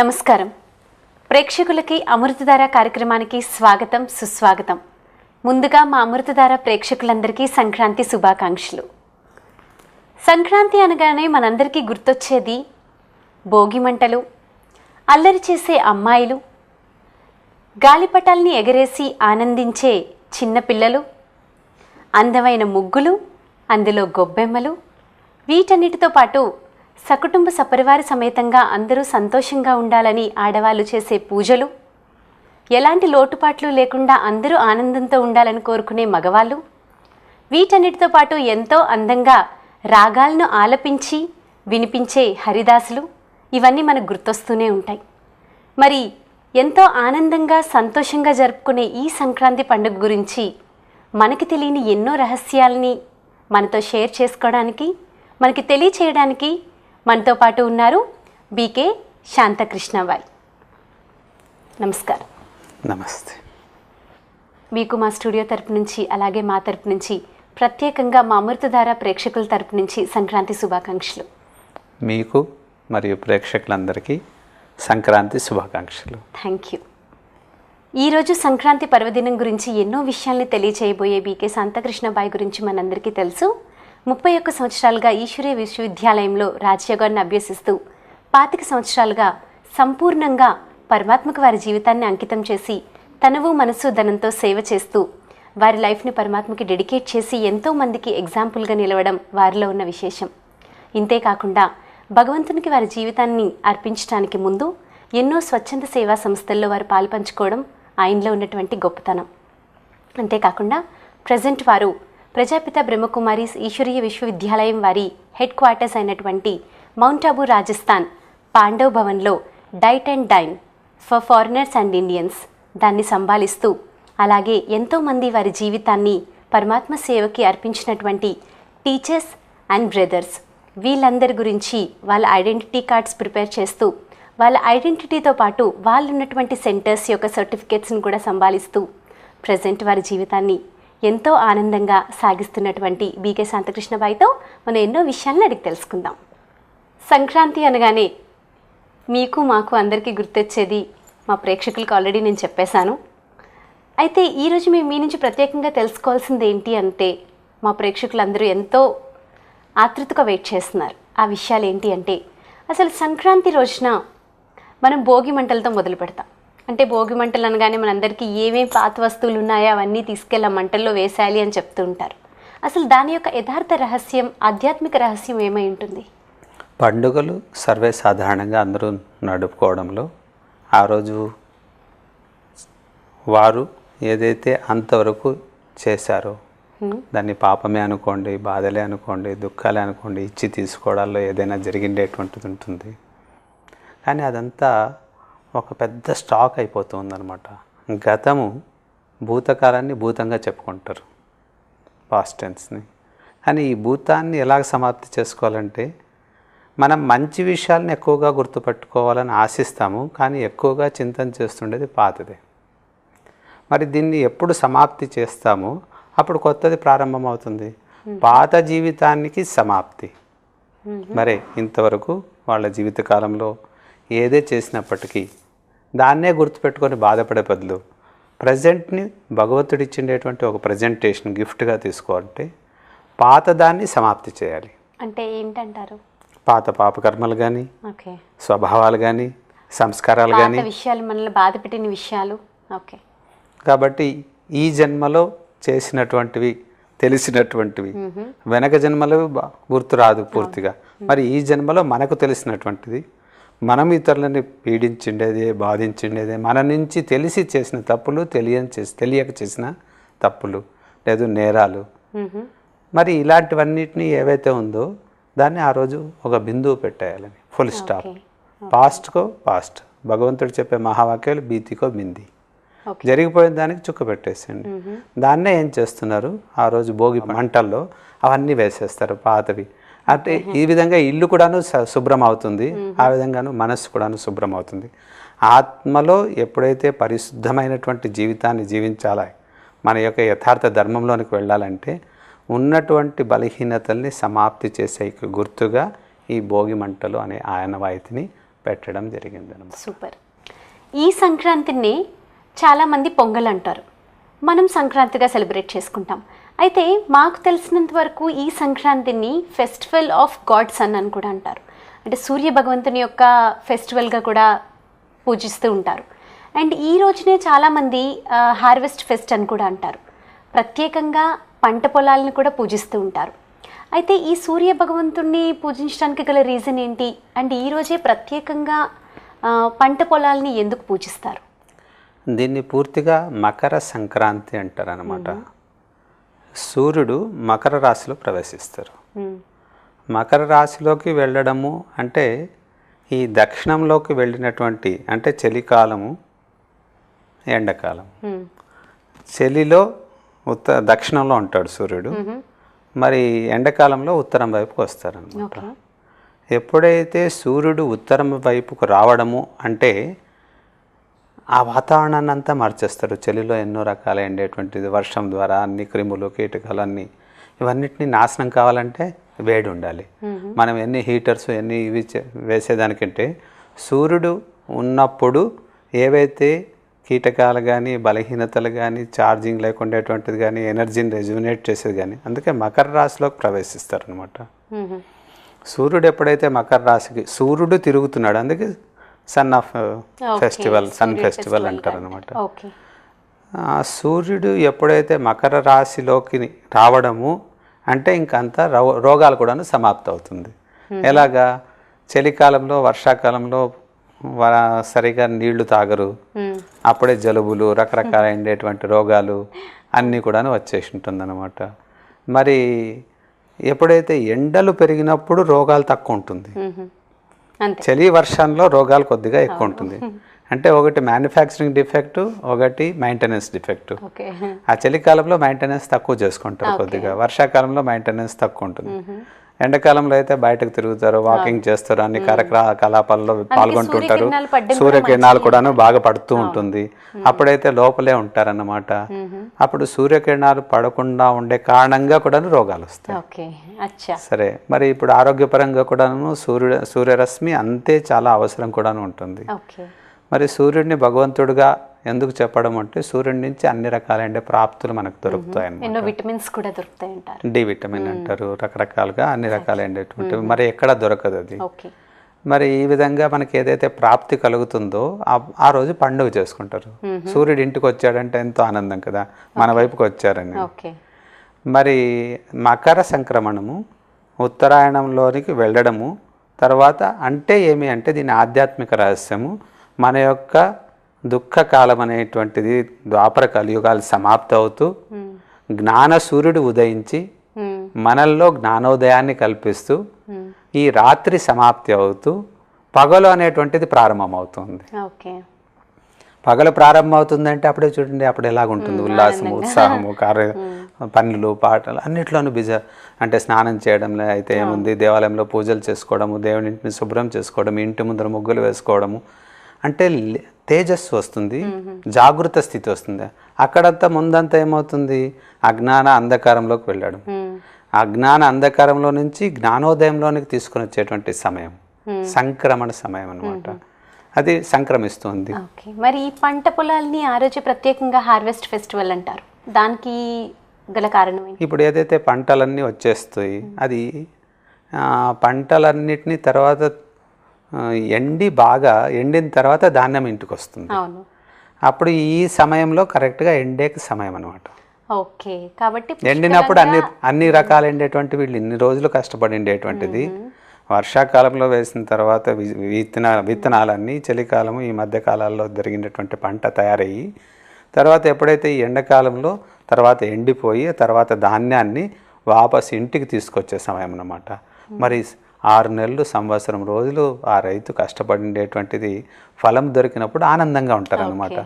నమస్కారం. ప్రేక్షకులకి అమృతధార కార్యక్రమానికి స్వాగతం సుస్వాగతం. ముందుగా మా అమృతధార ప్రేక్షకులందరికీ సంక్రాంతి శుభాకాంక్షలు. సంక్రాంతి అనగానే మనందరికీ గుర్తొచ్చేది భోగి మంటలు అల్లరి చేసే అమ్మాయిలు గాలిపటాల్ని ఎగరేసి ఆనందించే చిన్నపిల్లలు అందమైన ముగ్గులు అందులో గొబ్బెమ్మలు వీటన్నిటితో పాటు సకుటుంబ సపరివార సమేతంగా అందరూ సంతోషంగా ఉండాలని ఆడవాళ్ళు చేసే పూజలు. ఎలాంటి లోటుపాట్లు లేకుండా అందరూ ఆనందంతో ఉండాలని కోరుకునే మగవాళ్ళు వీటన్నిటితో పాటు ఎంతో అందంగా రాగాలను ఆలపించి వినిపించే హరిదాసులు ఇవన్నీ మనకు గుర్తొస్తూనే ఉంటాయి. మరి ఎంతో ఆనందంగా సంతోషంగా జరుపుకునే ఈ సంక్రాంతి పండుగ గురించి మనకి తెలియని ఎన్నో రహస్యాలని మనతో షేర్ చేసుకోవడానికి మనకి తెలియచేయడానికి మనతో పాటు ఉన్నారు బీకే శాంతకృష్ణబాయ్ నమస్కారం. నమస్తే. మీకు మా స్టూడియో తరపు నుంచి అలాగే మా తరపు నుంచి ప్రత్యేకంగా మా అమృతధార ప్రేక్షకుల తరపు నుంచి సంక్రాంతి శుభాకాంక్షలు. మీకు మరియు ప్రేక్షకులందరికీ సంక్రాంతి శుభాకాంక్షలు. థ్యాంక్ యూ ఈరోజు సంక్రాంతి పర్వదినం గురించి ఎన్నో విషయాల్ని తెలియచేయబోయే బీకే శాంతకృష్ణబాయ్ గురించి మనందరికీ తెలుసు. ముప్పై ఒక్క సంవత్సరాలుగా ఈశ్వరీయ విశ్వవిద్యాలయంలో రాజయోగాన్ని అభ్యసిస్తూ పాతిక సంవత్సరాలుగా సంపూర్ణంగా పరమాత్మకు వారి జీవితాన్ని అంకితం చేసి తనవు మనసు ధనంతో సేవ చేస్తూ వారి లైఫ్ని పరమాత్మకి డెడికేట్ చేసి ఎంతో మందికి ఎగ్జాంపుల్గా నిలవడం వారిలో ఉన్న విశేషం. ఇంతే కాకుండా భగవంతునికి వారి జీవితాన్ని అర్పించడానికి ముందు ఎన్నో స్వచ్ఛంద సేవా సంస్థల్లో వారు పాలుపంచుకోవడం ఆయనలో ఉన్నటువంటి గొప్పతనం. అంతేకాకుండా ప్రజెంట్ వారు ప్రజాపిత బ్రహ్మకుమారి ఈశ్వరీయ విశ్వవిద్యాలయం వారి హెడ్ క్వార్టర్స్ అయినటువంటి మౌంట్ అబూ రాజస్థాన్ పాండవ్ భవన్లో diet and dine for foreigners and Indians దాన్ని సంభాలిస్తూ అలాగే ఎంతోమంది వారి జీవితాన్ని పరమాత్మ సేవకి అర్పించినటువంటి టీచర్స్ అండ్ బ్రదర్స్ వీళ్ళందరి గురించి వాళ్ళ ఐడెంటిటీ కార్డ్స్ ప్రిపేర్ చేస్తూ వాళ్ళ ఐడెంటిటీతో పాటు వాళ్ళు ఉన్నటువంటి సెంటర్స్ యొక్క సర్టిఫికేట్స్ని కూడా సంభాలిస్తూ ప్రజెంట్ వారి జీవితాన్ని ఎంతో ఆనందంగా సాగిస్తున్నటువంటి బీకే శాంతకృష్ణబాయితో మనం ఎన్నో విషయాలను అడిగి తెలుసుకుందాం. సంక్రాంతి అనగానే మీకు మాకు అందరికీ గుర్తొచ్చేది మా ప్రేక్షకులకు ఆల్రెడీ నేను చెప్పేశాను. అయితే ఈరోజు మేము మీ నుంచి ప్రత్యేకంగా తెలుసుకోవాల్సింది ఏంటి అంటే మా ప్రేక్షకులందరూ ఎంతో ఆతృతగా వెయిట్ చేస్తున్నారు. ఆ విషయాలు ఏంటి అంటే అసలు సంక్రాంతి రోజున మనం భోగి మంటలతో మొదలు పెడతాం అంటే భోగి మంటలు అనగానే మనందరికీ ఏమేం పాత వస్తువులు ఉన్నాయో అవన్నీ తీసుకెళ్ళి ఆ మంటల్లో వేసేయాలి అని చెప్తూ ఉంటారు అసలు దాని యొక్క యథార్థ రహస్యం ఆధ్యాత్మిక రహస్యం ఏమై ఉంటుంది? పండుగలు సర్వే సాధారణంగా అందరూ నడుపుకోవడంలో ఆ రోజు వారు ఏదైతే అంతవరకు చేశారో దాన్ని పాపమే అనుకోండి బాధలే అనుకోండి దుఃఖాలే అనుకోండి ఇచ్చి తీసుకోవడాల్లో ఏదైనా జరిగిండేటువంటిది ఉంటుంది. కానీ అదంతా ఒక పెద్ద స్టాక్ అయిపోతుంది అనమాట గతము భూతకాలాన్ని భూతంగా చెప్పుకుంటారు పాస్ట్ టెన్స్ని కానీ ఈ భూతాన్ని ఎలాగ సమాప్తి చేసుకోవాలంటే మనం మంచి విషయాలను ఎక్కువగా గుర్తుపెట్టుకోవాలని ఆశిస్తాము కానీ ఎక్కువగా చింతన చేస్తుండేది పాతదే. మరి దీన్ని ఎప్పుడు సమాప్తి చేస్తామో? అప్పుడు కొత్తది ప్రారంభమవుతుంది. పాత జీవితానికి సమాప్తి. మరి ఇంతవరకు వాళ్ళ జీవితకాలంలో ఏదే చేసినప్పటికీ దాన్నే గుర్తుపెట్టుకొని బాధపడే బదులు ప్రజెంట్ని భగవంతుడు ఇచ్చిండేటువంటి ఒక ప్రజెంటేషన్ గిఫ్ట్గా తీసుకోవాలంటే పాతదాన్ని సమాప్తి చేయాలి. అంటే ఏంటంటారు? పాత పాపకర్మలు కానీ స్వభావాలు కానీ సంస్కారాలు కానీ విషయాలు మనల్ని బాధ పెట్టిన విషయాలు. ఓకే. కాబట్టి ఈ జన్మలో చేసినటువంటివి తెలిసినటువంటివి వెనక జన్మలో బా- గుర్తు రాదు పూర్తిగా. మరి ఈ జన్మలో మనకు తెలిసినటువంటిది మనం ఇతరులని పీడించిండేదే బాధించిండేదే మన నుంచి తెలిసి చేసిన తప్పులు తెలియని చేసి తెలియక చేసిన తప్పులు లేదు నేరాలు. మరి ఇలాంటివన్నిటిని ఏవైతే ఉందో దాన్ని ఆ రోజు ఒక బిందువు పెట్టేయాలని ఫుల్ స్టాప్. పాస్ట్కో పాస్ట్. భగవంతుడు చెప్పే మహావాక్యాలు బీతికో బింది ఓకే. జరిగిపోయిన దానికి చుక్క పెట్టేసండి దాన్నే ఏం చేస్తున్నారు? ఆ రోజు భోగి మంటల్లో అవన్నీ వేసేస్తారు పాతవి. అంటే ఈ విధంగా ఇల్లు కూడాను శుభ్రం అవుతుంది. ఆ విధంగాను మనస్సు కూడాను శుభ్రం అవుతుంది. ఆత్మలో ఎప్పుడైతే పరిశుద్ధమైనటువంటి జీవితాన్ని జీవించాలా మన యొక్క యథార్థ ధర్మంలోనికి వెళ్ళాలంటే ఉన్నటువంటి బలహీనతల్ని సమాప్తి చేసే గుర్తుగా ఈ భోగి మంటలు అనే ఆయనవాయితీని పెట్టడం జరిగింది సూపర్. ఈ సంక్రాంతిని చాలామంది పొంగల్ అంటారు మనం సంక్రాంతిగా సెలబ్రేట్ చేసుకుంటాం. అయితే మాకు తెలిసినంత వరకు ఈ సంక్రాంతిని ఫెస్టివల్ ఆఫ్ గాడ్ సన్ అని కూడా అంటారు. అంటే సూర్య భగవంతుని యొక్క ఫెస్టివల్గా కూడా పూజిస్తూ ఉంటారు. అండ్ ఈ రోజునే చాలామంది హార్వెస్ట్ ఫెస్ట్ అని కూడా అంటారు. ప్రత్యేకంగా పంట పొలాలను కూడా పూజిస్తూ ఉంటారు. అయితే ఈ సూర్య భగవంతుణ్ణి పూజించడానికి గల రీజన్ ఏంటి? అండ్ ఈ రోజే ప్రత్యేకంగా పంట పొలాల్ని ఎందుకు పూజిస్తారు? దీన్ని పూర్తిగా మకర సంక్రాంతి అంటారు అనమాట సూర్యుడు మకర రాశిలో ప్రవేశిస్తారు. మకర రాశిలోకి వెళ్ళడము అంటే ఈ దక్షిణంలోకి వెళ్ళినటువంటి అంటే చలికాలము ఎండాకాలం. చలిలో ఉత్త దక్షిణంలో ఉంటాడు సూర్యుడు. మరి ఎండాకాలంలో ఉత్తరం వైపుకి వస్తారనమాట ఎప్పుడైతే సూర్యుడు ఉత్తరం వైపుకు రావడము అంటే ఆ వాతావరణాన్ని అంతా మార్చేస్తారు. చలిలో ఎన్నో రకాల ఎండేటువంటిది వర్షం ద్వారా అన్ని క్రిములు కీటకాలు అన్నీ ఇవన్నిటిని నాశనం కావాలంటే వేడి ఉండాలి. మనం ఎన్ని హీటర్స్ ఎన్ని ఇవి వేసేదానికంటే సూర్యుడు ఉన్నప్పుడు ఏవైతే కీటకాలు కానీ బలహీనతలు కానీ ఛార్జింగ్ లేకుండేటువంటిది కానీ ఎనర్జీని రెజ్యునేట్ చేసేది కానీ అందుకే మకర రాశిలోకి ప్రవేశిస్తారనమాట మ్మ్. సూర్యుడు ఎప్పుడైతే మకర రాశికి సూర్యుడు తిరుగుతున్నాడు అందుకే sun of festival sun festival అంటారు. అనమాట సూర్యుడు ఎప్పుడైతే మకర రాశిలోకి రావడము అంటే ఇంకంతా రో- రోగాలు కూడాను సమాప్తం అవుతుంది. ఎలాగా? చలికాలంలో వర్షాకాలంలో సరిగా నీళ్ళు తాగరు. అప్పుడే జలుబులు రకరకాల ఉండేటువంటి రోగాలు అన్నీ కూడాను వచ్చేసి ఉంటుందన్నమాట మరి ఎప్పుడైతే ఎండలు పెరిగినప్పుడు రోగాలు తక్కువ ఉంటుంది. చలి వర్షంలో రోగాలు కొద్దిగా ఎక్కువ ఉంటుంది. అంటే ఒకటి మ్యానుఫ్యాక్చరింగ్ డిఫెక్ట్ ఒకటి మెయింటెనెన్స్ డిఫెక్ట్ ఆ చలికాలంలో మెయింటెనెన్స్ తక్కువ చేసుకుంటారు కొద్దిగా. వర్షాకాలంలో మెయింటెనెన్స్ తక్కువ ఉంటుంది. ఎండాకాలంలో అయితే బయటకు తిరుగుతారు వాకింగ్ చేస్తారు అన్ని కార్యకలాపాల్లో పాల్గొంటుంటారు. సూర్యకిరణాలు కూడాను బాగా పడుతూ ఉంటుంది. అప్పుడైతే లోపలే ఉంటారన్నమాట. అప్పుడు సూర్యకిరణాలు పడకుండా ఉండే కారణంగా కూడాను రోగాలు వస్తాయి. సరే మరి ఇప్పుడు ఆరోగ్యపరంగా కూడాను సూర్యుడు సూర్యరశ్మి అంతే చాలా అవసరం కూడాను ఉంటుంది. మరి సూర్యుడిని భగవంతుడిగా ఎందుకు చెప్పడం అంటే సూర్యుడి నుంచి అన్ని రకాలైన ప్రాప్తులు మనకు దొరుకుతాయి ఎన్నో విటమిన్స్ కూడా దొరుకుతాయి అంటారు. డి విటమిన్ అంటారు రకరకాలుగా అన్ని రకాలైనటువంటి మరి ఎక్కడ దొరకదు అది. మరి ఈ విధంగా మనకి ఏదైతే ప్రాప్తి కలుగుతుందో ఆ- రోజు పండుగ చేసుకుంటారు. సూర్యుడు ఇంటికి వచ్చాడంటే ఎంతో ఆనందం కదా మన వైపుకి వచ్చారని. మరి మకర సంక్రమణము ఉత్తరాయణంలోనికి వెళ్ళడము తర్వాత అంటే ఏమి అంటే దీని ఆధ్యాత్మిక రహస్యము మన యొక్క దుఃఖకాలం అనేటువంటిది ద్వాపర కలియుగాలు సమాప్తి అవుతూ మ్మ్. జ్ఞాన సూర్యుడు ఉదయించి. మనల్లో జ్ఞానోదయాన్ని కల్పిస్తూ. ఈ రాత్రి సమాప్తి అవుతూ పగలు అనేటువంటిది ప్రారంభమవుతుంది. పగలు ప్రారంభం అవుతుందంటే అప్పుడే చూడండి అప్పుడు ఎలాగుంటుంది? ఉల్లాసము ఉత్సాహము కార్య పనులు పాటలు అన్నిట్లోనూ బిజ. అంటే స్నానం చేయడంలో అయితే ఏముంది? దేవాలయంలో పూజలు చేసుకోవడము దేవుని ఇంటిని శుభ్రం చేసుకోవడం ఇంటి ముందర ముగ్గులు వేసుకోవడము అంటే తేజస్సు వస్తుంది జాగృత స్థితి వస్తుంది. అక్కడంతా ముందంతా ఏమవుతుంది? అజ్ఞాన అంధకారంలోకి వెళ్ళడం. అజ్ఞాన అంధకారంలో నుంచి జ్ఞానోదయంలోనికి తీసుకొని వచ్చేటువంటి సమయం. సంక్రమణ సమయం అన్నమాట. అది సంక్రమిస్తుంది. మరి ఈ పంట పొలాల్ని ఆ రోజు ప్రత్యేకంగా హార్వెస్ట్ ఫెస్టివల్ అంటారు. దానికి గల కారణం ఇప్పుడు ఏదైతే పంటలన్నీ వచ్చేస్తాయి అది పంటలన్నిటిని తర్వాత ఎండి బాగా ఎండిన తర్వాత ధాన్యం ఇంటికి వస్తుంది అప్పుడు ఈ సమయంలో కరెక్ట్గా ఎండేకి సమయం అనమాట ఓకే. కాబట్టి ఎండినప్పుడు అన్ని అన్ని రకాలు ఎండేటువంటి వీళ్ళు ఇన్ని రోజులు కష్టపడి ఎండేటువంటిది. వర్షాకాలంలో వేసిన తర్వాత విత్తన విత్తనాలన్నీ చలికాలము ఈ మధ్య కాలాల్లో జరిగినటువంటి పంట తయారయ్యి తర్వాత ఎప్పుడైతే ఈ ఎండాకాలంలో తర్వాత ఎండిపోయి తర్వాత ధాన్యాన్ని వాపస్ ఇంటికి తీసుకొచ్చే సమయం అన్నమాట. మరి ఆరు నెలలు సంవత్సరం రోజులు ఆ రైతు కష్టపడినటువంటిది ఫలం దొరికినప్పుడు ఆనందంగా ఉంటారన్నమాట.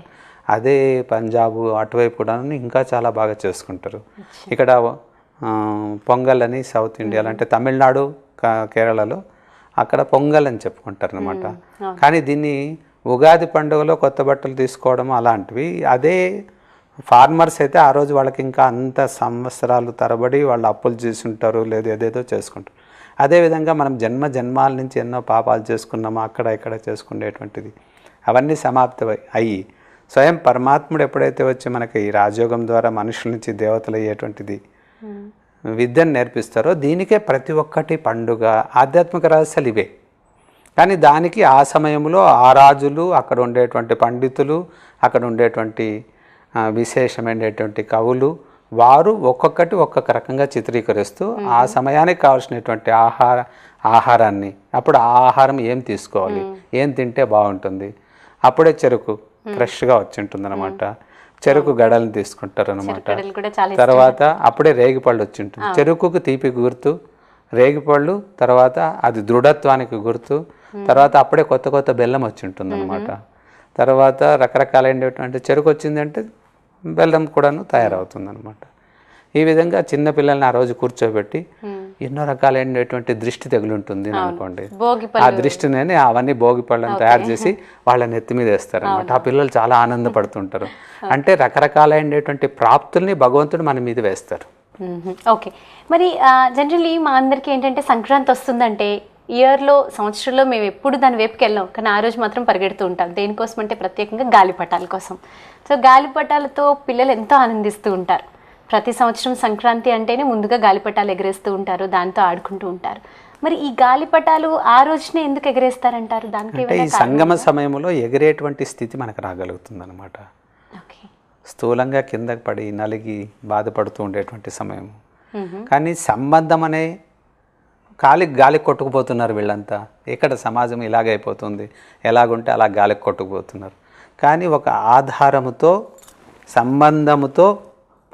అదే పంజాబ్ అటువైపు కూడా ఇంకా చాలా బాగా చేసుకుంటారు. ఇక్కడ పొంగల్ అని సౌత్ ఇండియాలో అంటే తమిళనాడు కేరళలో అక్కడ పొంగల్ అని చెప్పుకుంటారు అనమాట కానీ దీన్ని ఉగాది పండుగలో కొత్త బట్టలు తీసుకోవడం అలాంటివి అదే ఫార్మర్స్ అయితే ఆ రోజు వాళ్ళకి ఇంకా అంత సంవత్సరాలు తరబడి వాళ్ళు అప్పులు చేసి ఉంటారు లేదు ఏదేదో చేసుకుంటారు. అదేవిధంగా మనం జన్మ జన్మాల నుంచి ఎన్నో పాపాలు చేసుకున్నాము అక్కడ ఇక్కడ చేసుకునేటువంటిది. అవన్నీ సమాప్తి అయ్యి స్వయం పరమాత్ముడు ఎప్పుడైతే వచ్చి మనకి ఈ రాజయోగం ద్వారా మనుషుల నుంచి దేవతలు అయ్యేటువంటిది విద్యను నేర్పిస్తారో దీనికే ప్రతి ఒక్కటి పండుగ ఆధ్యాత్మిక రహస్యాలు ఇవే. కానీ దానికి ఆ సమయంలో ఆ రాజులు అక్కడ ఉండేటువంటి పండితులు అక్కడ ఉండేటువంటి విశేషమైనటువంటి కవులు వారు ఒక్కొక్కటి ఒక్కొక్క రకంగా చిత్రీకరిస్తూ ఆ సమయానికి కావాల్సినటువంటి ఆహార ఆహారాన్ని అప్పుడు ఆ ఆహారం ఏం తీసుకోవాలి ఏం తింటే బాగుంటుంది అప్పుడే చెరుకు ఫ్రెష్గా వచ్చి ఉంటుంది అనమాట చెరుకు గడలను తీసుకుంటారు అనమాట తర్వాత అప్పుడే రేగిపళ్ళు వచ్చి ఉంటుంది చెరుకుకు తీపి గుర్తు రేగిపళ్ళు తర్వాత అది దృఢత్వానికి గుర్తు తర్వాత అప్పుడే కొత్త కొత్త బెల్లం వచ్చి ఉంటుంది అనమాట తర్వాత రకరకాలైనటువంటి చెరుకు వచ్చిందంటే బెల్లం కూడాను తయారవుతుంది అనమాట ఈ విధంగా చిన్న పిల్లల్ని ఆ రోజు కూర్చోబెట్టి ఎన్నో రకాలైనటువంటి దృష్టి తగులుంటుంది అనుకోండి. ఆ దృష్టిని అవన్నీ భోగి పళ్ళని తయారు చేసి వాళ్ళ నెత్తి మీద వేస్తారు అనమాట ఆ పిల్లలు చాలా ఆనందపడుతుంటారు. అంటే రకరకాలైనటువంటి ప్రాప్తుల్ని భగవంతుడు మన మీద వేస్తారు. ఓకే. మరి జనరల్లీ మా అందరికీ ఏంటంటే సంక్రాంతి వస్తుందంటే ఇయర్లో సంవత్సరంలో మేము ఎప్పుడు దాని వైపుకి వెళ్ళాం కానీ ఆ రోజు మాత్రం పరిగెడుతూ ఉంటాం. దేనికోసం అంటే ప్రత్యేకంగా గాలిపటాల కోసం. సో గాలిపటాలతో పిల్లలు ఎంతో ఆనందిస్తూ ఉంటారు. ప్రతి సంవత్సరం సంక్రాంతి అంటేనే ముందుగా గాలిపటాలు ఎగరేస్తూ ఉంటారు దాంతో ఆడుకుంటూ ఉంటారు. మరి ఈ గాలిపటాలు ఆ రోజునే ఎందుకు ఎగరేస్తారంటారు? దానికి ఈ సంగమ సమయంలో ఎగిరేటువంటి స్థితి మనకు రాగలుగుతుంది అనమాట స్థూలంగా కిందకి పడి నలిగి బాధపడుతూ ఉండేటువంటి సమయం. కానీ సంబంధం అనే గాలికి గాలికి కొట్టుకుపోతున్నారు వీళ్ళంతా. ఇక్కడ సమాజం ఇలాగైపోతుంది ఎలాగుంటే అలా గాలికి కొట్టుకుపోతున్నారు. కానీ ఒక ఆధారముతో సంబంధముతో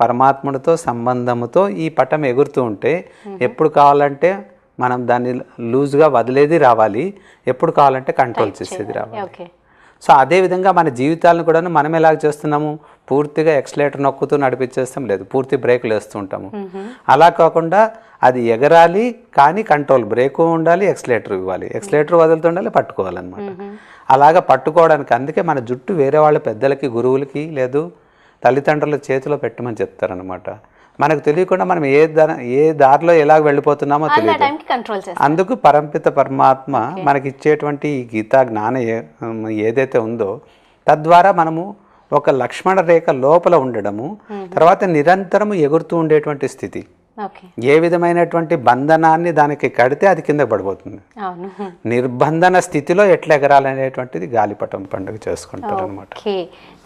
పరమాత్ముడితో సంబంధముతో ఈ పటం ఎగురుతూ ఉంటే ఎప్పుడు కావాలంటే మనం దాన్ని లూజ్గా వదిలేది రావాలి. ఎప్పుడు కావాలంటే కంట్రోల్ చేసేది రావాలి. సో అదే విధంగా మన జీవితాలను కూడా మనం ఎలాగ చేస్తున్నాము? పూర్తిగా ఎక్సలేటర్ నొక్కుతూ నడిపించేస్తాం లేదు పూర్తి బ్రేకులు వేస్తూ ఉంటాము అలా కాకుండా అది ఎగరాలి కానీ కంట్రోల్ బ్రేకు ఉండాలి ఎక్సలేటర్ ఇవ్వాలి. ఎక్సలేటర్ వదులుతుండాలి పట్టుకోవాలన్నమాట. అలాగా పట్టుకోవడానికి అందుకే మన జుట్టు వేరే వాళ్ళ పెద్దలకి గురువులకి లేదు తల్లిదండ్రుల చేతిలో పెట్టమని చెప్తారనమాట మనకు తెలియకుండా మనం ఏ దారి ఏ దారిలో ఎలాగ వెళ్ళిపోతున్నామో తెలియదు అందుకు పరంపిత పరమాత్మ మనకి ఇచ్చేటువంటి ఈ గీతా జ్ఞాన ఏదైతే ఉందో తద్వారా మనము ఒక లక్ష్మణ రేఖ లోపల ఉండడము తర్వాత నిరంతరము ఎగురుతూ ఉండేటువంటి స్థితి. ఏ విధమైనటువంటి బంధనాన్ని దానికి కడితే అది కింద పడిపోతుంది. అవును. నిర్బంధన స్థితిలో ఎట్లా ఎగరాలనేటువంటిది గాలిపటం పండుగ చేసుకుంటారు అనమాట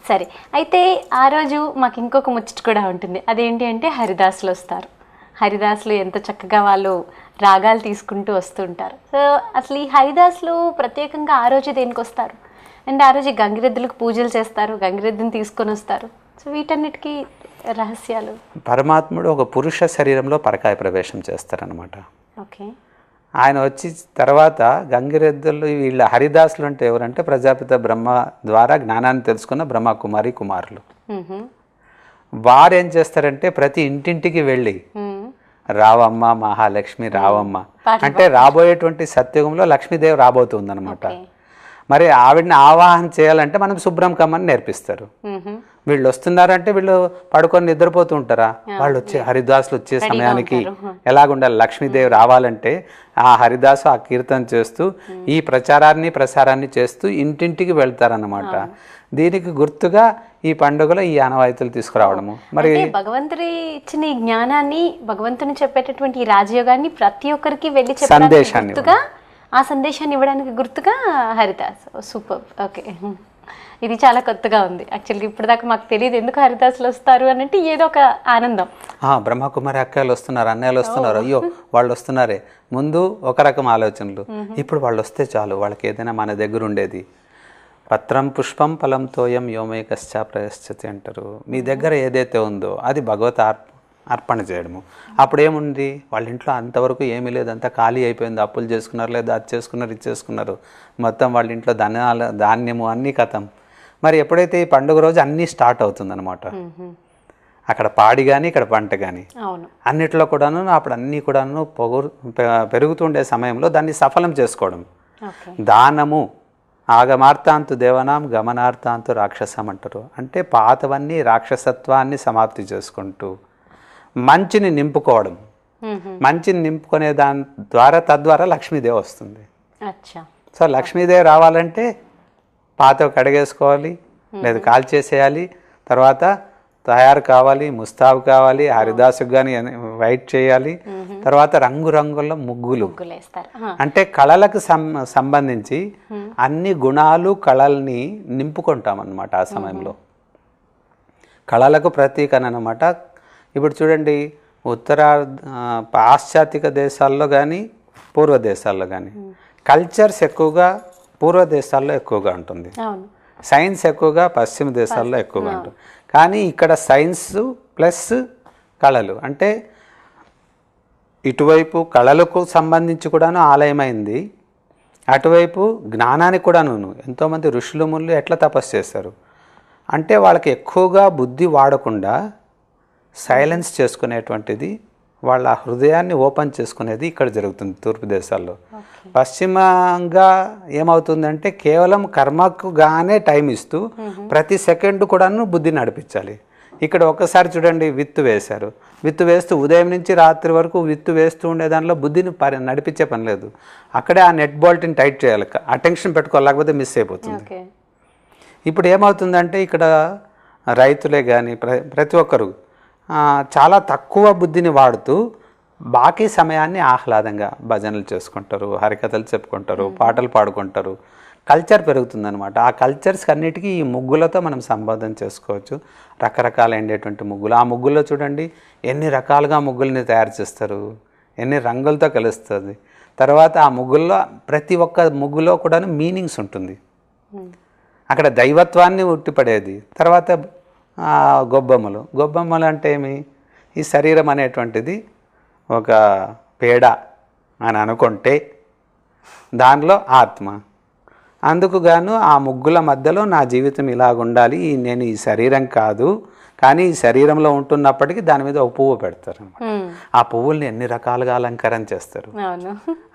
సరే. అయితే ఆ రోజు మాకు ఇంకొక ముచ్చట కూడా ఉంటుంది. అదేంటి అంటే హరిదాసులు వస్తారు. హరిదాసులు ఎంత చక్కగా వాళ్ళు రాగాలు తీసుకుంటూ వస్తుంటారు సో అసలు ఈ హరిదాసులు ప్రత్యేకంగా ఆ రోజు దేనికి వస్తారు అండ్ ఆ రోజు గంగిరెద్దులకు పూజలు చేస్తారు గంగిరెద్దుని తీసుకొని వస్తారు. సో వీటన్నిటికీ రహస్యాలు. పరమాత్ముడు ఒక పురుష శరీరంలో పరకాయ ప్రవేశం చేస్తారనమాట ఓకే. ఆయన వచ్చి తర్వాత గంగిరెద్దులు వీళ్ళ హరిదాసులు అంటే ఎవరంటే ప్రజాపిత బ్రహ్మ ద్వారా జ్ఞానాన్ని తెలుసుకున్న బ్రహ్మ కుమారి కుమారులు. వారు ఏం చేస్తారంటే ప్రతి ఇంటింటికి వెళ్ళి మ్మ్. రావమ్మ మహాలక్ష్మి రావమ్మ అంటే రాబోయేటువంటి సత్యుగంలో లక్ష్మీదేవి రాబోతుందన్నమాట. మరి ఆవిడని ఆవాహన చేయాలంటే మనం శుభ్రం కమ్మని నేర్పిస్తారు. వీళ్ళు వస్తున్నారంటే వీళ్ళు పడుకొని నిద్రపోతూ ఉంటారా? వాళ్ళు వచ్చే హరిదాసులు వచ్చే సమయానికి ఎలాగుండాలి? లక్ష్మీదేవి రావాలంటే ఆ హరిదాసు ఆ కీర్తన చేస్తూ ఈ ప్రచారాన్ని ప్రసారాన్ని చేస్తూ ఇంటింటికి వెళ్తారన్నమాట. దీనికి గుర్తుగా ఈ పండుగలో ఈ ఆనవాయితీలు తీసుకురావడము. మరి భగవంతుడి ఇచ్చిన ఈ జ్ఞానాన్ని భగవంతుని చెప్పేటటువంటి ఈ రాజయోగాన్ని ప్రతి ఒక్కరికి వెళ్ళి సందేశాన్ని గుర్తుగా ఆ సందేశాన్ని ఇవ్వడానికి గుర్తుగా హరిదాస్ సూపర్ ఓకే ఇది చాలా కొత్తగా ఉంది. యాక్చువల్గా ఇప్పటిదాకా మాకు తెలియదు ఎందుకు హరిదాసులు వస్తారు అని అంటే ఏదో ఒక ఆనందం. ఆ, బ్రహ్మకుమారి అక్కలు వస్తున్నారు అన్నయ్యలు వస్తున్నారు. అయ్యో వాళ్ళు వస్తున్నారే. ముందు ఒక రకం ఆలోచనలు. ఇప్పుడు వాళ్ళు వస్తే చాలు. వాళ్ళకి ఏదైనా మన దగ్గర ఉండేది. పత్రం పుష్పం ఫలం తోయం యోమే కశ్చా ప్రయశ్చతి అంటారు. మీ దగ్గర ఏదైతే ఉందో అది భగవత్ అర్ప అర్పణ చేయడము. అప్పుడు ఏముంది వాళ్ళ ఇంట్లో అంతవరకు ఏమీ లేదు. అంతా ఖాళీ అయిపోయింది. అప్పులు చేసుకున్నారు లేదా అది చేసుకున్నారు ఇది చేసుకున్నారు. మొత్తం వాళ్ళ ఇంట్లో ధనాల ధాన్యము అన్నీ కథం మరి ఎప్పుడైతే ఈ పండుగ రోజు అన్నీ స్టార్ట్ అవుతుందన్నమాట. అక్కడ పాడి కానీ ఇక్కడ పంట కానీ అన్నిట్లో కూడాను అప్పుడు అన్నీ కూడాను పొగురు పెరుగుతుండే సమయంలో దాన్ని సఫలం చేసుకోవడం. దానము ఆగమార్తాంతు దేవనాం గమనార్థాంతు రాక్షసం అంటారు అంటే పాతవన్నీ రాక్షసత్వాన్ని సమాప్తి చేసుకుంటూ మంచిని నింపుకోవడం. మంచిని నింపుకునే దాని ద్వారా తద్వారా లక్ష్మీదేవి వస్తుంది. సో లక్ష్మీదేవి రావాలంటే పాత కడిగేసుకోవాలి లేదు కాల్ చేసేయాలి తర్వాత తయారు కావాలి ముస్తాబు కావాలి హరిదాసుకు కానీ వైట్ చేయాలి తర్వాత రంగురంగుల ముగ్గులు. అంటే కళలకు సంబంధించి అన్ని గుణాలు కళల్ని నింపుకుంటాం అన్నమాట ఆ సమయంలో. కళలకు ప్రతీక అనమాట ఇప్పుడు చూడండి ఉత్తర పాశ్చాత్యక దేశాల్లో కానీ పూర్వ దేశాల్లో కానీ కల్చర్స్ ఎక్కువగా పూర్వ దేశాల్లో ఎక్కువగా ఉంటుంది. సైన్స్ ఎక్కువగా పశ్చిమ దేశాల్లో ఎక్కువగా ఉంటుంది. కానీ ఇక్కడ సైన్స్ ప్లస్ కళలు. అంటే ఇటువైపు కళలకు సంబంధించి కూడాను ఆలయమైంది. అటువైపు జ్ఞానానికి కూడాను ఎంతోమంది ఋషులు ముళ్ళు ఎట్లా తపస్సు చేస్తారు అంటే వాళ్ళకి ఎక్కువగా బుద్ధి వాడకుండా సైలెన్స్ చేసుకునేటువంటిది వాళ్ళ హృదయాన్ని ఓపెన్ చేసుకునేది ఇక్కడ జరుగుతుంది తూర్పు దేశాల్లో. పశ్చిమంగా ఏమవుతుందంటే కేవలం కర్మకు గానే టైం ఇస్తూ ప్రతి సెకండ్ కూడాను బుద్ధి నడిపించాలి. ఇక్కడ ఒక్కసారి చూడండి విత్తు వేశారు. విత్తు వేస్తూ ఉదయం నుంచి రాత్రి వరకు విత్తు వేస్తూ ఉండే దానిలో బుద్ధిని పరి నడిపించే పని లేదు. అక్కడే ఆ నెట్ బాల్ట్ని టైట్ చేయాలి. అటెన్షన్ పెట్టుకోవాలి లేకపోతే మిస్ అయిపోతుంది. ఇప్పుడు ఏమవుతుందంటే ఇక్కడ రైతులే కానీ ప్ర ప్రతి ఒక్కరు చాలా తక్కువ బుద్ధిని వాడుతూ బాకీ సమయాన్ని ఆహ్లాదంగా భజనలు చేసుకుంటారు హరికథలు చెప్పుకుంటారు పాటలు పాడుకుంటారు. కల్చర్ పెరుగుతుందన్నమాట. ఆ కల్చర్స్కి అన్నిటికీ ఈ ముగ్గులతో మనం సంబోధన చేసుకోవచ్చు. రకరకాలైనటువంటి ముగ్గులు. ఆ ముగ్గుల్లో చూడండి ఎన్ని రకాలుగా ముగ్గుల్ని తయారు చేస్తారు ఎన్ని రంగులతో కలుస్తుంది. తర్వాత ఆ ముగ్గుల్లో ప్రతి ఒక్క ముగ్గులో కూడా మీనింగ్స్ ఉంటుంది. అక్కడ దైవత్వాన్ని ఉట్టిపడేది. తర్వాత గొబ్బమ్మలు. గొబ్బమ్మలు అంటే ఏమి? ఈ శరీరం అనేటువంటిది ఒక పేడ అని అనుకుంటే దానిలో ఆత్మ. అందుకు గాను ఆ ముగ్గుల మధ్యలో నా జీవితం ఇలాగ ఉండాలి. ఈ- నేను ఈ శరీరం కాదు. కానీ ఈ శరీరంలో ఉంటున్నప్పటికీ దాని మీద ఒక పువ్వు పెడతారు ఆ పువ్వుల్ని ఎన్ని రకాలుగా అలంకరణ చేస్తారు?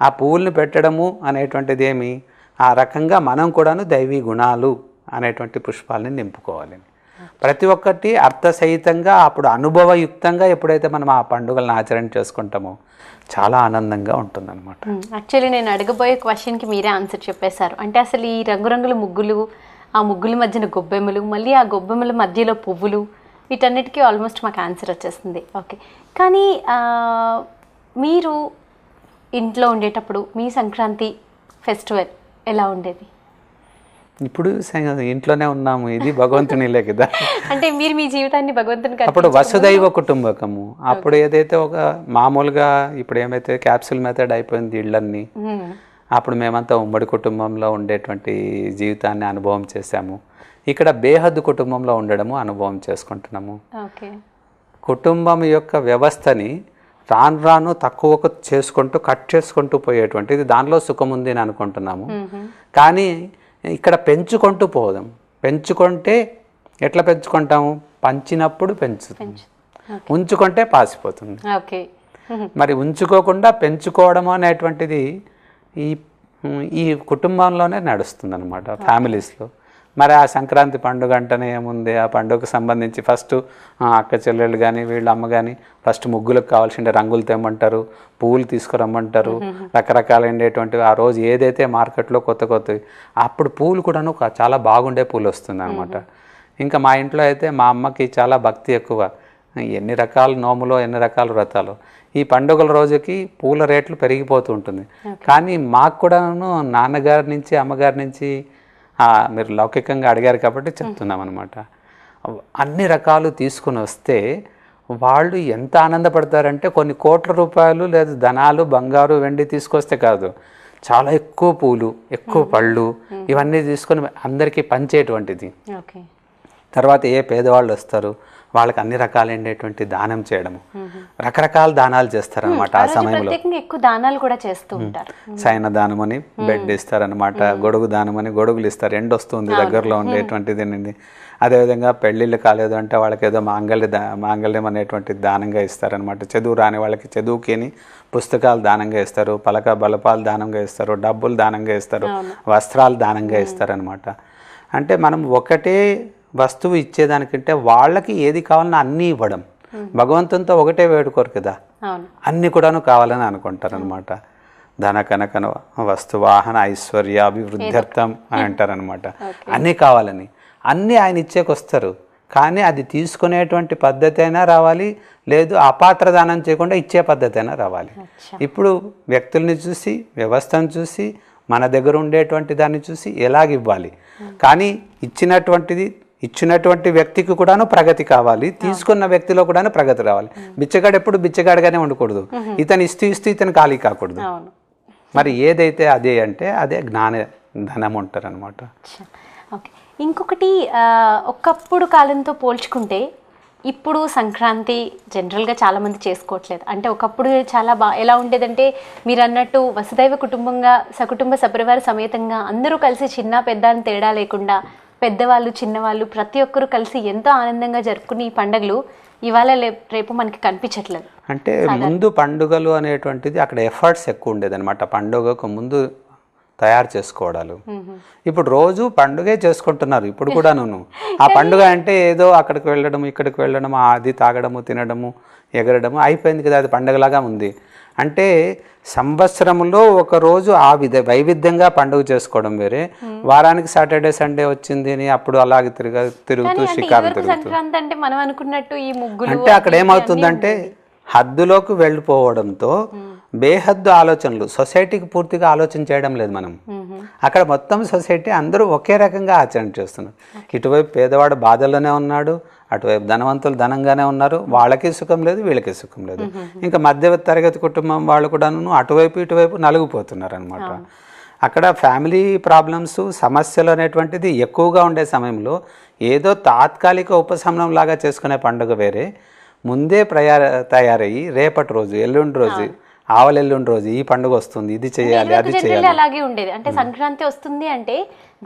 ఆ పువ్వుల్ని పెట్టడము అనేటువంటిది ఏమి? ఆ రకంగా మనం కూడాను దైవీ గుణాలు అనేటువంటి పుష్పాలని నింపుకోవాలి. ప్రతి ఒక్కటి అర్థసహితంగా అప్పుడు అనుభవయుక్తంగా ఎప్పుడైతే మనం ఆ పండుగలను ఆచరణ చేసుకుంటామో చాలా ఆనందంగా ఉంటుందన్నమాట. యాక్చువల్లీ నేను అడగబోయే క్వశ్చన్కి మీరే ఆన్సర్ చెప్పేశారు. అంటే అసలు ఈ రంగురంగుల ముగ్గులు ఆ ముగ్గుల మధ్యన గొబ్బెమ్మలు మళ్ళీ ఆ గొబ్బెమ్మల మధ్యలో పువ్వులు వీటన్నిటికీ ఆల్మోస్ట్ మాకు ఆన్సర్ వచ్చేస్తుంది ఓకే కానీ మీరు ఇంట్లో ఉండేటప్పుడు మీ సంక్రాంతి ఫెస్టివల్ ఎలా ఉండేది? ఇప్పుడు ఇంట్లోనే ఉన్నాము. ఇది భగవంతునిలే కదా. అంటే మీరు మీ జీవితాన్ని భగవంతునికి అప్పుడు వసుదైవ కుటుంబకము. అప్పుడు ఏదైతే ఒక మామూలుగా ఇప్పుడు ఏమైతే క్యాప్సుల్ మెథడ్ అయిపోయింది ఇళ్ళన్నీ అప్పుడు మేమంతా ఉమ్మడి కుటుంబంలో ఉండేటువంటి జీవితాన్ని అనుభవం చేశాము. ఇక్కడ బేహద్దు కుటుంబంలో ఉండడము అనుభవం చేసుకుంటున్నాము. కుటుంబం యొక్క వ్యవస్థని రాను రాను తక్కువకు చేసుకుంటూ కట్ చేసుకుంటూ పోయేటువంటిది. దానిలో సుఖం ఉంది అని అనుకుంటున్నాము. కానీ ఇక్కడ పెంచుకుంటూ పోదాం. పెంచుకుంటే ఎట్లా పెంచుకుంటాము? పంచినప్పుడు పెంచుతుంది ఉంచుకుంటే పాసిపోతుంది. ఓకే. మరి ఉంచుకోకుండా పెంచుకోవడం అనేటువంటిది ఈ ఈ కుటుంబంలోనే నడుస్తుంది అనమాట ఫ్యామిలీస్లో. మరి ఆ సంక్రాంతి పండుగ అంటేనే ఏముంది? ఆ పండుగకు సంబంధించి ఫస్ట్ అక్క చెల్లెళ్ళు కానీ వీళ్ళ అమ్మ కానీ ఫస్ట్ ముగ్గులకు కావాల్సిన రంగులు తెమ్మంటారు పువ్వులు తీసుకురమ్మంటారు రకరకాలైనటువంటివి ఆ రోజు ఏదైతే మార్కెట్లో కొత్త కొత్తవి అప్పుడు పూలు కూడాను చాలా బాగుండే పూలు వస్తుంది అనమాట ఇంకా మా ఇంట్లో అయితే మా అమ్మకి చాలా భక్తి ఎక్కువ. ఎన్ని రకాల నోములో ఎన్ని రకాల వ్రతాలు. ఈ పండుగల రోజుకి పూల రేట్లు పెరిగిపోతూ ఉంటుంది. కానీ మాకు కూడాను నాన్నగారి నుంచి అమ్మగారి నుంచి మీరు లౌకికంగా అడిగారు కాబట్టి చెప్తున్నాం అనమాట అన్ని రకాలు తీసుకుని వస్తే వాళ్ళు ఎంత ఆనందపడతారంటే కొన్ని కోట్ల రూపాయలు లేదా ధనాలు బంగారు వెండి తీసుకొస్తే కాదు. చాలా ఎక్కువ పూలు ఎక్కువ పళ్ళు ఇవన్నీ తీసుకొని అందరికీ పంచేటువంటిది. తర్వాత ఏ పేదవాళ్ళు వస్తారు? వాళ్ళకి అన్ని రకాలైనటువంటి దానం చేయడము. రకరకాల దానాలు చేస్తారనమాట ఆ సమయంలో. ఎక్కువ దానాలు కూడా చేస్తూ ఉంటారు. సైన దానం అని బెడ్ ఇస్తారనమాట గొడుగు దానం అని గొడుగులు ఇస్తారు ఎండ వస్తుంది దగ్గరలో ఉండేటువంటిది అండి అదేవిధంగా పెళ్ళిళ్ళు కాలేదు అంటే వాళ్ళకి ఏదో మాంగళ్య దా మాంగళ్యం అనేటువంటి దానంగా ఇస్తారనమాట చదువు రాని వాళ్ళకి చదువుకిని పుస్తకాలు దానంగా ఇస్తారు పలక బలపాలు దానంగా ఇస్తారు డబ్బులు దానంగా ఇస్తారు వస్త్రాలు దానంగా ఇస్తారనమాట అంటే మనం ఒకటే వస్తువు ఇచ్చేదానికంటే వాళ్ళకి ఏది కావాలన్నా అన్నీ ఇవ్వడం. భగవంతునితో ఒకటే వేడుకోరు కదా. అన్ని కూడాను కావాలని అనుకుంటారు అనమాట ధన కనకన వస్తు వాహన ఐశ్వర్య అభివృద్ధ్యర్థం అని అంటారనమాట. అన్నీ కావాలని. అన్నీ ఆయన ఇచ్చేకొస్తారు. కానీ అది తీసుకునేటువంటి పద్ధతి అయినా రావాలి లేదు అపాత్ర దానం చేయకుండా ఇచ్చే పద్ధతి అయినా రావాలి. ఇప్పుడు వ్యక్తుల్ని చూసి వ్యవస్థను చూసి మన దగ్గర ఉండేటువంటి దాన్ని చూసి ఎలాగ ఇవ్వాలి? కానీ ఇచ్చినటువంటిది ఇచ్చినటువంటి వ్యక్తికి కూడాను ప్రగతి కావాలి తీసుకున్న వ్యక్తిలో కూడాను ప్రగతి రావాలి. బిచ్చగాడు ఎప్పుడు బిచ్చగాడుగానే ఉండకూడదు ఇతను ఇస్తూ ఇస్తూ ఇతను ఖాళీ కాకూడదు. మరి ఏదైతే అదే అంటే అదే జ్ఞాన ధనం ఉంటారు అనమాట ఇంకొకటి ఒకప్పుడు కాలంతో పోల్చుకుంటే ఇప్పుడు సంక్రాంతి జనరల్గా చాలామంది చేసుకోవట్లేదు. అంటే ఒకప్పుడు చాలా బా ఎలా ఉండేదంటే మీరు అన్నట్టు వసుదైవ కుటుంబంగా సకుటుంబ సపరివార సమేతంగా అందరూ కలిసి చిన్న పెద్ద అని తేడా లేకుండా పెద్దవాళ్ళు చిన్నవాళ్ళు ప్రతి ఒక్కరూ కలిసి ఎంతో ఆనందంగా జరుపుకునే ఈ పండుగలు ఇవాళ రేపు మనకి కనిపించట్లేదు. అంటే ముందు పండుగలు అనేటువంటిది అక్కడ ఎఫర్ట్స్ ఎక్కువ ఉండేది అనమాట పండుగకు ముందు తయారు చేసుకోవడాలు. ఇప్పుడు రోజు పండుగే చేసుకుంటున్నారు ఇప్పుడు కూడాను ఆ పండుగ అంటే ఏదో అక్కడికి వెళ్ళడం ఇక్కడికి వెళ్ళడం అది తాగడము తినడము ఎగరడము అయిపోయింది కదా అది పండుగలాగా ఉంది. అంటే సంవత్సరంలో ఒక రోజు ఆ విధ వైవిధ్యంగా పండుగ చేసుకోవడం వేరే. వారానికి సాటర్డే సండే వచ్చింది అని అప్పుడు అలాగే తిరగ తిరుగుతూ షికారు తిరుగుతూ. అంటే మనం అనుకున్నట్టు ఈ ముగ్గులు అంటే అక్కడ ఏమవుతుందంటే హద్దులోకి వెళ్ళిపోవడంతో బేహద్దు ఆలోచనలు సొసైటీకి పూర్తిగా ఆలోచన చేయడం లేదు మనం. అక్కడ మొత్తం సొసైటీ అందరూ ఒకే రకంగా ఆచరణ చేస్తున్నారు. ఇటువైపు పేదవాడు బాధల్లోనే ఉన్నాడు అటువైపు ధనవంతులు ధనంగానే ఉన్నారు వాళ్ళకి సుఖం లేదు వీళ్ళకి సుఖం లేదు. ఇంకా మధ్య తరగతి కుటుంబం వాళ్ళు కూడాను అటువైపు ఇటువైపు నలిగిపోతున్నారు అనమాట అక్కడ ఫ్యామిలీ ప్రాబ్లమ్స్ సమస్యలు అనేటువంటిది ఎక్కువగా ఉండే సమయంలో ఏదో తాత్కాలిక ఉపశమనం లాగా చేసుకునే పండుగ వేరే. ముందే ప్రయా తయారయ్యి రేపటి రోజు ఎల్లుండి రోజు ఆవల ఎల్లుండి రోజు ఈ పండుగ వస్తుంది ఇది చేయాలి అది చేయాలి. అలాగే ఉండేది. అంటే సంక్రాంతి వస్తుంది అంటే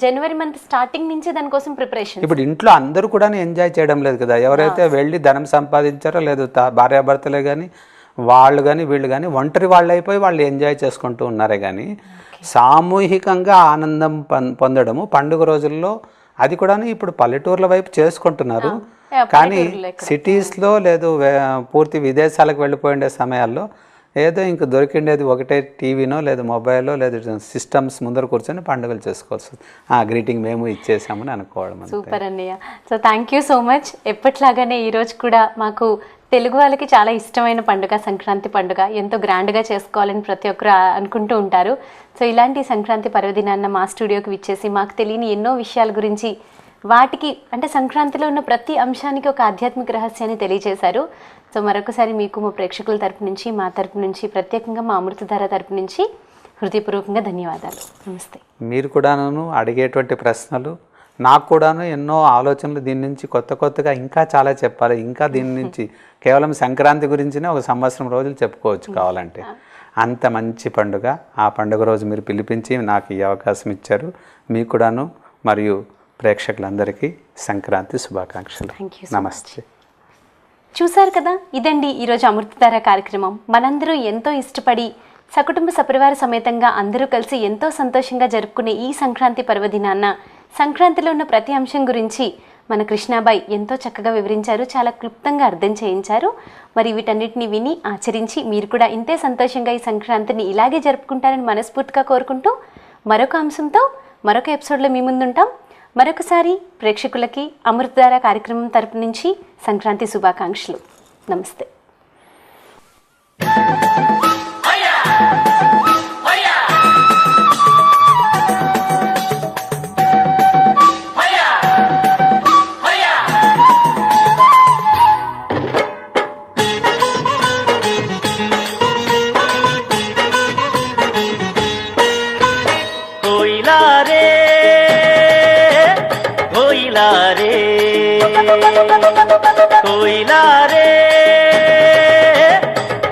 జనవరి మంత్ స్టార్టింగ్ నుంచే దానికోసం ప్రిపరేషన్ ఇప్పుడు ఇంట్లో అందరూ కూడా ఎంజాయ్ చేయడం లేదు కదా. ఎవరైతే వెళ్ళి ధనం సంపాదించారో లేదు భార్యాభర్తలే కానీ వాళ్ళు కానీ వీళ్ళు కానీ ఒంటరి వాళ్ళు అయిపోయి వాళ్ళు ఎంజాయ్ చేసుకుంటూ ఉన్నారే కానీ సామూహికంగా ఆనందం పొందడము పండుగ రోజుల్లో అది కూడా ఇప్పుడు పల్లెటూర్ల వైపు చేసుకుంటున్నారు. కానీ సిటీస్లో లేదు పూర్తి విదేశాలకు వెళ్ళిపోయిండే సమయాల్లో ఏదో ఇంక దొరికిండేది ఒకటే టీవీనో లేదా మొబైల్లో లేదా సిస్టమ్స్ ముందర కూర్చొని పండుగలు చేసుకోవచ్చు ఆ గ్రీటింగ్ మేము ఇచ్చేసామని అనుకోవడం సూపర్ అన్నయ్య so thank you so much. ఎప్పట్లాగానే ఈరోజు కూడా మాకు తెలుగు వాళ్ళకి చాలా ఇష్టమైన పండుగ సంక్రాంతి పండుగ. ఎంతో గ్రాండ్గా చేసుకోవాలని ప్రతి ఒక్కరు అనుకుంటూ ఉంటారు. సో ఇలాంటి సంక్రాంతి పర్వదినాన్న మా స్టూడియోకి విచ్చేసి మాకు తెలియని ఎన్నో విషయాల గురించి వాటికి అంటే సంక్రాంతిలో ఉన్న ప్రతి అంశానికి ఒక ఆధ్యాత్మిక రహస్యాన్ని తెలియజేశారు. సో మరొకసారి మీకు మా ప్రేక్షకుల తరపు నుంచి మా తరపు నుంచి ప్రత్యేకంగా మా అమృతధార తరపు నుంచి హృదయపూర్వకంగా ధన్యవాదాలు. నమస్తే. మీరు కూడాను అడిగేటువంటి ప్రశ్నలు నాకు కూడాను ఎన్నో ఆలోచనలు దీని నుంచి కొత్త కొత్తగా ఇంకా చాలా చెప్పాలి. ఇంకా దీని నుంచి కేవలం సంక్రాంతి గురించినే ఒక సంవత్సరం రోజులు చెప్పుకోవచ్చు కావాలంటే. అంత మంచి పండుగ. ఆ పండుగ రోజు మీరు పిలిపించి నాకు ఈ అవకాశం ఇచ్చారు. మీకు కూడాను మరియు ప్రేక్షకులందరికీ సంక్రాంతి శుభాకాంక్షలు. నమస్తే. చూశారు కదా? ఇదండి ఈరోజు అమృతధార కార్యక్రమం. మనందరూ ఎంతో ఇష్టపడి సకుటుంబ సపరివార సమేతంగా అందరూ కలిసి ఎంతో సంతోషంగా జరుపుకునే ఈ సంక్రాంతి పర్వదినాన్న సంక్రాంతిలో ఉన్న ప్రతి అంశం గురించి మన కృష్ణాబాయ్ ఎంతో చక్కగా వివరించారు చాలా క్లుప్తంగా అర్థం చేయించారు. మరి వీటన్నిటిని విని ఆచరించి మీరు కూడా ఇంతే సంతోషంగా ఈ సంక్రాంతిని ఇలాగే జరుపుకుంటారని మనస్ఫూర్తిగా కోరుకుంటూ మరొక అంశంతో మరొక ఎపిసోడ్లో మీ ముందుంటాం. మరొకసారి ప్రేక్షకులకి అమృతధార కార్యక్రమం తరపు నుంచి సంక్రాంతి శుభాకాంక్షలు. నమస్తే. কইলা রে? কইলা রে?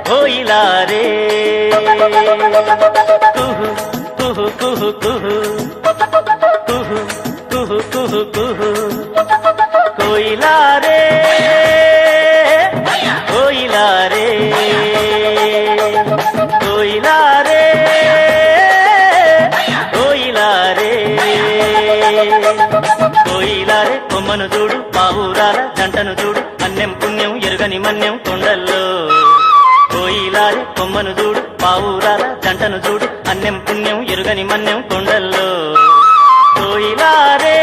কইলা রে? কুহু কুহু কুহু কুহু। কুহু কুহু কুহু కొమ్మను చూడు. అన్నెం పుణ్యం ఎరుగని మన్యం కొండల్లో. కోయిలారే కొమ్మను చూడు. పావురాల జంటను చూడు. అన్నెం పుణ్యం ఎరుగని మన్యం కొండల్లో. కోయిలారే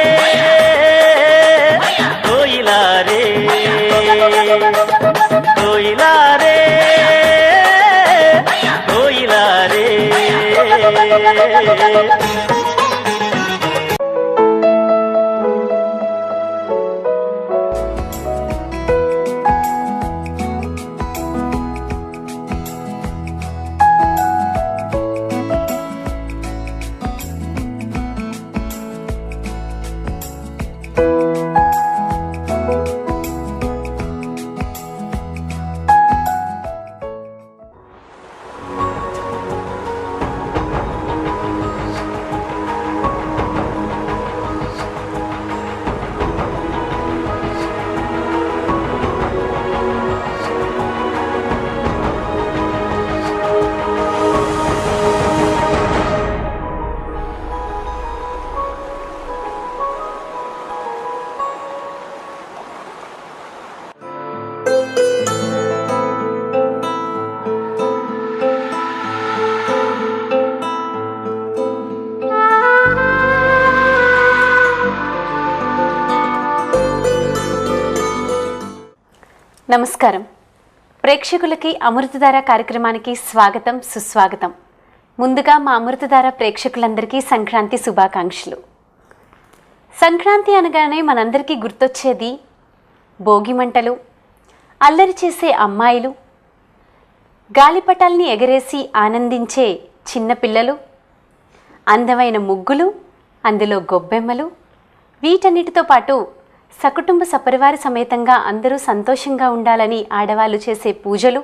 కోయిలారే కోయిలారే కోయిలారే. నమస్కారం. ప్రేక్షకులకి అమృతధార కార్యక్రమానికి స్వాగతం సుస్వాగతం. ముందుగా మా అమృతధార ప్రేక్షకులందరికీ సంక్రాంతి శుభాకాంక్షలు. సంక్రాంతి అనగానే మనందరికీ గుర్తొచ్చేది భోగి మంటలు అల్లరి చేసే అమ్మాయిలు గాలిపటాల్ని ఎగరేసి ఆనందించే చిన్నపిల్లలు అందమైన ముగ్గులు అందులో గొబ్బెమ్మలు వీటన్నిటితో పాటు సకుటుంబ సపరివార సమేతంగా అందరూ సంతోషంగా ఉండాలని ఆడవాళ్ళు చేసే పూజలు?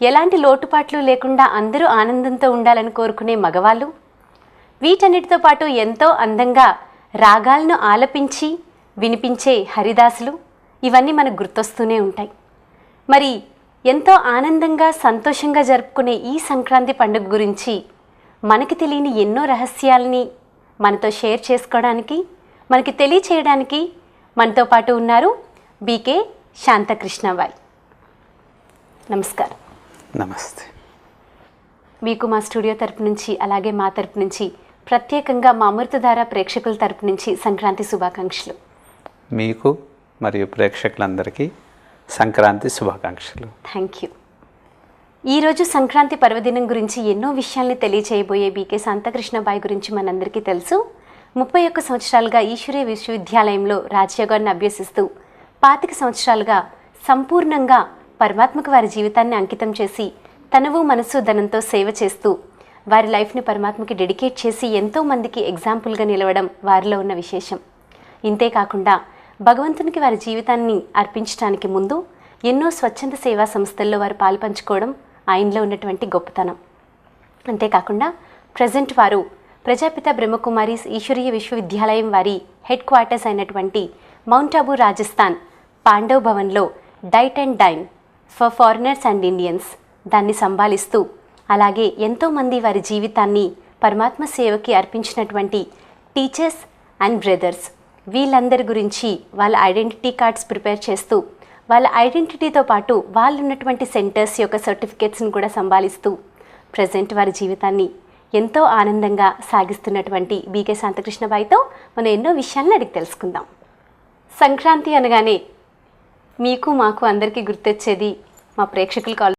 ఎలాంటి లోటుపాట్లు లేకుండా అందరూ ఆనందంతో ఉండాలని కోరుకునే మగవాళ్ళు వీటన్నిటితో పాటు ఎంతో అందంగా రాగాలను ఆలపించి వినిపించే హరిదాసులు ఇవన్నీ మనకు గుర్తొస్తూనే ఉంటాయి. మరి ఎంతో ఆనందంగా సంతోషంగా జరుపుకునే ఈ సంక్రాంతి పండుగ గురించి మనకి తెలియని ఎన్నో రహస్యాలని మనతో షేర్ చేసుకోవడానికి మనకి తెలియచేయడానికి మనతో పాటు ఉన్నారు బీకే శాంతకృష్ణబాయ్ నమస్కారం. నమస్తే. మీకు మా స్టూడియో తరపు నుంచి అలాగే మా తరపు నుంచి ప్రత్యేకంగా మా అమృతధార ప్రేక్షకుల తరపు నుంచి సంక్రాంతి శుభాకాంక్షలు. మీకు మరియు ప్రేక్షకులందరికీ సంక్రాంతి శుభాకాంక్షలు. థ్యాంక్ యూ ఈరోజు సంక్రాంతి పర్వదినం గురించి ఎన్నో విషయాల్ని తెలియచేయబోయే బీకే శాంతకృష్ణబాయ్ గురించి మనందరికీ తెలుసు. ముప్పై ఒక్క సంవత్సరాలుగా ఈశ్వరీయ విశ్వవిద్యాలయంలో రాజ్యోగాన్ని అభ్యసిస్తూ పాతిక సంవత్సరాలుగా సంపూర్ణంగా పరమాత్మకు వారి జీవితాన్ని అంకితం చేసి తనువు మనసు ధనంతో సేవ చేస్తూ వారి లైఫ్ని పరమాత్మకి డెడికేట్ చేసి ఎంతో మందికి ఎగ్జాంపుల్గా నిలవడం వారిలో ఉన్న విశేషం. ఇంతే కాకుండా భగవంతునికి వారి జీవితాన్ని అర్పించడానికి ముందు ఎన్నో స్వచ్ఛంద సేవా సంస్థల్లో వారు పాల్పంచుకోవడం ఆయనలో ఉన్నటువంటి గొప్పతనం. అంతేకాకుండా ప్రజెంట్ వారు ప్రజాపిత బ్రహ్మకుమారి ఈశ్వరీయ విశ్వవిద్యాలయం వారి హెడ్ క్వార్టర్స్ అయినటువంటి మౌంట్ అబూ రాజస్థాన్ పాండవ్ భవన్లో diet and dine for foreigners and Indians దాన్ని సంభాలిస్తూ అలాగే ఎంతోమంది వారి జీవితాన్ని పరమాత్మ సేవకి అర్పించినటువంటి టీచర్స్ అండ్ బ్రదర్స్ వీళ్ళందరి గురించి వాళ్ళ ఐడెంటిటీ కార్డ్స్ ప్రిపేర్ చేస్తూ వాళ్ళ ఐడెంటిటీతో పాటు వాళ్ళు ఉన్నటువంటి సెంటర్స్ యొక్క సర్టిఫికేట్స్ని కూడా సంభాలిస్తూ ప్రజెంట్ వారి జీవితాన్ని ఎంతో ఆనందంగా సాగిస్తున్నటువంటి బీకే శాంతకృష్ణబాయితో మనం ఎన్నో విషయాలను అడిగి తెలుసుకుందాం. సంక్రాంతి అనగానే మీకు మాకు అందరికీ గుర్తొచ్చేది మా ప్రేక్షకులకు